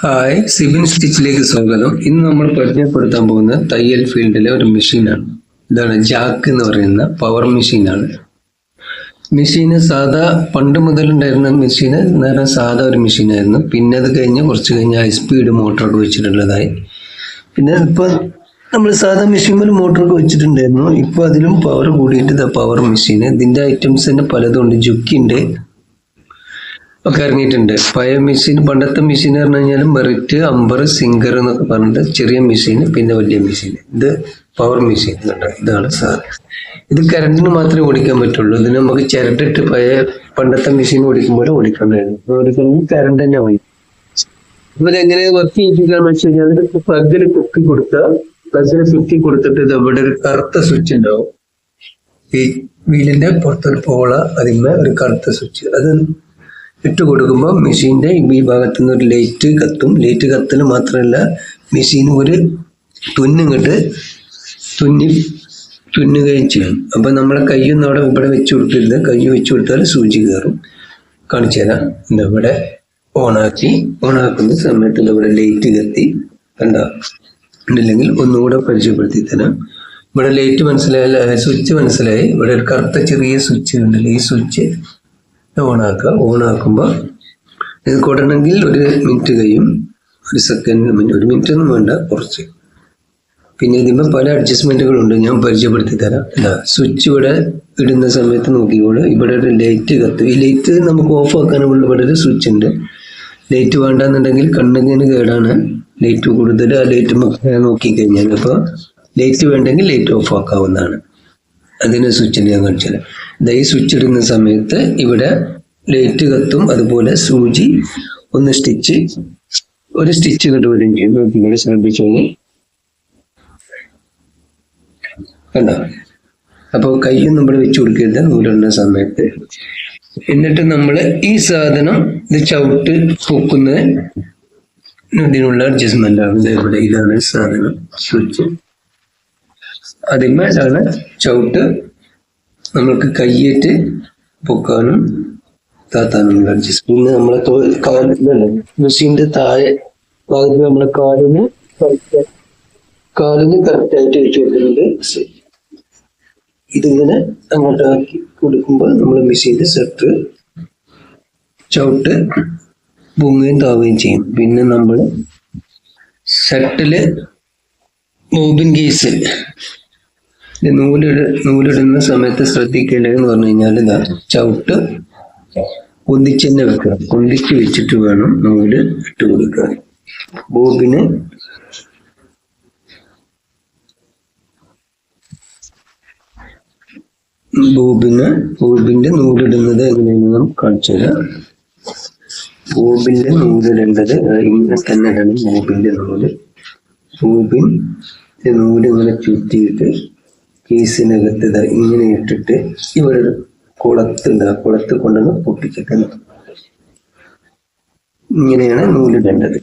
Hi Sibin സ്റ്റിച്ചിലേക്ക് സ്വാഗതം. ഇന്ന് നമ്മൾ പരിചയപ്പെടുത്താൻ പോകുന്ന തയ്യൽ ഫീൽഡിലെ ഒരു മെഷീനാണ്. ഇതാണ് ജാക്ക് എന്ന് പറയുന്ന പവർ മെഷീനാണ്. മെഷീന് സാധാ പണ്ട് മുതലുണ്ടായിരുന്ന മെഷീന് നേരെ സാധാ ഒരു മെഷീനായിരുന്നു. പിന്നെ അത് കഴിഞ്ഞ് കുറച്ച് കഴിഞ്ഞ് ഹൈ സ്പീഡ് മോട്ടറൊക്കെ വെച്ചിട്ടുള്ളതായി. പിന്നെ ഇപ്പോൾ നമ്മൾ സാധാ മെഷീനിൽ മോട്ടറൊക്കെ വെച്ചിട്ടുണ്ടായിരുന്നു. ഇപ്പോൾ അതിലും പവർ കൂടിയിട്ട് പവർ മെഷീൻ ഇതിന്റെ ഐറ്റംസ് തന്നെ പലതും ഉണ്ട്. ജുക്കിന്റെ ഒക്കെ ഇറങ്ങിയിട്ടുണ്ട് പഴയ മെഷീൻ പണ്ടത്തെ മെഷീൻ പറഞ്ഞു കഴിഞ്ഞാൽ മെറിറ്റ് അമ്പർ സിംഗർ എന്നൊക്കെ പറഞ്ഞിട്ട് ചെറിയ മെഷീൻ പിന്നെ വലിയ മെഷീൻ ഇത് പവർ മെഷീൻ ഇതാണ് സാർ ഇത് കറണ്ടിന് മാത്രമേ ഓടിക്കാൻ പറ്റുള്ളൂ. ഇതിന് നമുക്ക് ചിരട്ടിട്ട് പഴയ പണ്ടത്തെ മെഷീൻ ഓടിക്കുമ്പോൾ ഓടിക്കാൻ കഴിയും കറണ്ട് തന്നെ പോയി അപ്പൊ എങ്ങനെ വർക്ക് ചെയ്യിപ്പിക്കാന്ന് വെച്ച് കഴിഞ്ഞാൽ അതിന് പ്ലഗിൽ കുക്കി കൊടുക്കുക പ്ലഗിൽ കുക്കി കൊടുത്തിട്ട് ഇത് ഇവിടെ ഒരു കറുത്ത സ്വിച്ച് ഉണ്ടാവും. ഈ വീലിന്റെ പുറത്തൊരു പോള അതിന്മേൽ ഒരു കറുത്ത സ്വിച്ച് അത് ഇട്ട് കൊടുക്കുമ്പോൾ മെഷീന്റെ ഈ ഭാഗത്തു നിന്ന് ഒരു ലൈറ്റ് കത്തും. ലൈറ്റ് കത്തൽ മാത്രമല്ല മെഷീൻ ഒരു തുന്നിങ്ങോട്ട് തുന്നി തുന്നുകയും ചെയ്യും. അപ്പം നമ്മളെ കൈയൊന്നും അവിടെ ഇവിടെ വെച്ച് കൊടുക്കരുത്. കൈ വെച്ച് കൊടുത്താൽ സൂചി കയറും. കാണിച്ചു തരാം. എന്താ ഇവിടെ ഓണാക്കി. ഓണാക്കുന്ന സമയത്ത് ഇവിടെ ലൈറ്റ് കത്തി. കണ്ട? ഇല്ലെങ്കിൽ ഒന്നുകൂടെ പരിചയപ്പെടുത്തി തരാം. ഇവിടെ ലൈറ്റ് മനസ്സിലായാൽ സ്വിച്ച് മനസ്സിലായി. ഇവിടെ ഒരു കറുത്ത ചെറിയ സ്വിച്ച് ഉണ്ടല്ലോ. ഈ സ്വിച്ച് ഓണാക്കുക. ഓണാക്കുമ്പോൾ ഇത് കൊടണമെങ്കിൽ ഒരു മിനിറ്റ് കഴിയും. ഒരു സെക്കൻഡ് ഒരു മിനിറ്റ് ഒന്നും വേണ്ട കുറച്ച്. പിന്നെ ഇതിപ്പോൾ പല അഡ്ജസ്റ്റ്മെന്റുകളുണ്ട് ഞാൻ പരിചയപ്പെടുത്തി തരാം സ്വിച്ച് ഇവിടെ ഇടുന്ന സമയത്ത് നോക്കിക്കോളൂ. ഇവിടെ ഒരു ലൈറ്റ് കത്തും. ഈ ലൈറ്റ് നമുക്ക് ഓഫ് ആക്കാനുള്ള ഇവിടെ ഒരു സ്വിച്ച് ഉണ്ട്. ലൈറ്റ് വേണ്ടെന്നുണ്ടെങ്കിൽ കണ്ണിന് കേടാണ്. ലൈറ്റ് കൂടുതൽ ആ ലൈറ്റ് നോക്കിക്കഴിഞ്ഞാൽ അപ്പോൾ ലൈറ്റ് വേണ്ടെങ്കിൽ ലൈറ്റ് ഓഫ് ആക്കാവുന്നതാണ്. അതിന് സ്വിച്ചിന്റെ ഞാൻ കാണിച്ചുതരാം. ദാ സ്വിച്ച് ഇടുന്ന സമയത്ത് ഇവിടെ ലൈറ്റ് കത്തും അതുപോലെ സൂചി ഒന്ന് സ്റ്റിച്ച് ഒരു സ്റ്റിച്ച് കണ്ടു വരും. ചെയ്യും ശ്രദ്ധിച്ചോളൂ കണ്ടോ? അപ്പോൾ കയ്യും നമ്മൾ വെച്ച് കൊടുക്കരുത് നൂലിടുന്ന സമയത്ത്. എന്നിട്ട് നമ്മൾ ഈ സാധനം ഇത് ചവിട്ട് പൊക്കുന്ന ഇതിനുള്ള അഡ്ജസ്റ്റ്മെന്റ് ആണ്. ഇവിടെ ഇതാണ് സാധനം. സ്വിച്ച് അതിന്മേലാണ് ചവിട്ട് നമ്മൾക്ക് കയ്യേറ്റ് പൊക്കാനും താത്താനും പിന്നെ നമ്മളെ കാലിലല്ലേ മെഷീന്റെ താഴെ ഭാഗത്ത് നമ്മളെ കാലിന് കാലിന് കറക്റ്റായിട്ട് വെച്ച് കൊടുക്കുന്നുണ്ട്. ഇതിങ്ങനെ അങ്ങോട്ടാക്കി കൊടുക്കുമ്പോൾ നമ്മൾ മെഷീന്റെ സെറ്റ് ചവിട്ട് പൊങ്ങുകയും താവുകയും ചെയ്യും. പിന്നെ നമ്മൾ സെറ്റിൽ ബോബിൻ കേസ് ഇത് നൂലിട നൂലിടുന്ന സമയത്ത് ശ്രദ്ധിക്കേണ്ടതെന്ന് പറഞ്ഞു കഴിഞ്ഞാൽ ചവിട്ട് പൊന്തിച്ച് തന്നെ വെക്കുക. പൊന്തിച്ച് വെച്ചിട്ട് വേണം നൂൽ ഇട്ട് കൊടുക്കാൻ ബോബിന് ബോബിന് ബോബിന്റെ നൂലിടുന്നത് എങ്ങനെയെന്ന് നാം കാണിച്ചു തരാം. ബോബിന്റെ നൂലിടേണ്ടത് ഇങ്ങനെ തന്നെ ബോബിന്റെ നൂൽ. ബോബിൻ നൂൽ ഇങ്ങനെ ചുറ്റിയിട്ട് കേസിനകത്ത് ഇതാ ഇങ്ങനെ ഇട്ടിട്ട് ഇവിടെ ഒരു കുളത്തുണ്ട് ആ കുളത്ത് കൊണ്ടുവന്ന് പൊട്ടിച്ചിട്ടുണ്ട് ഇങ്ങനെയാണ് നൂലിടേണ്ടത്.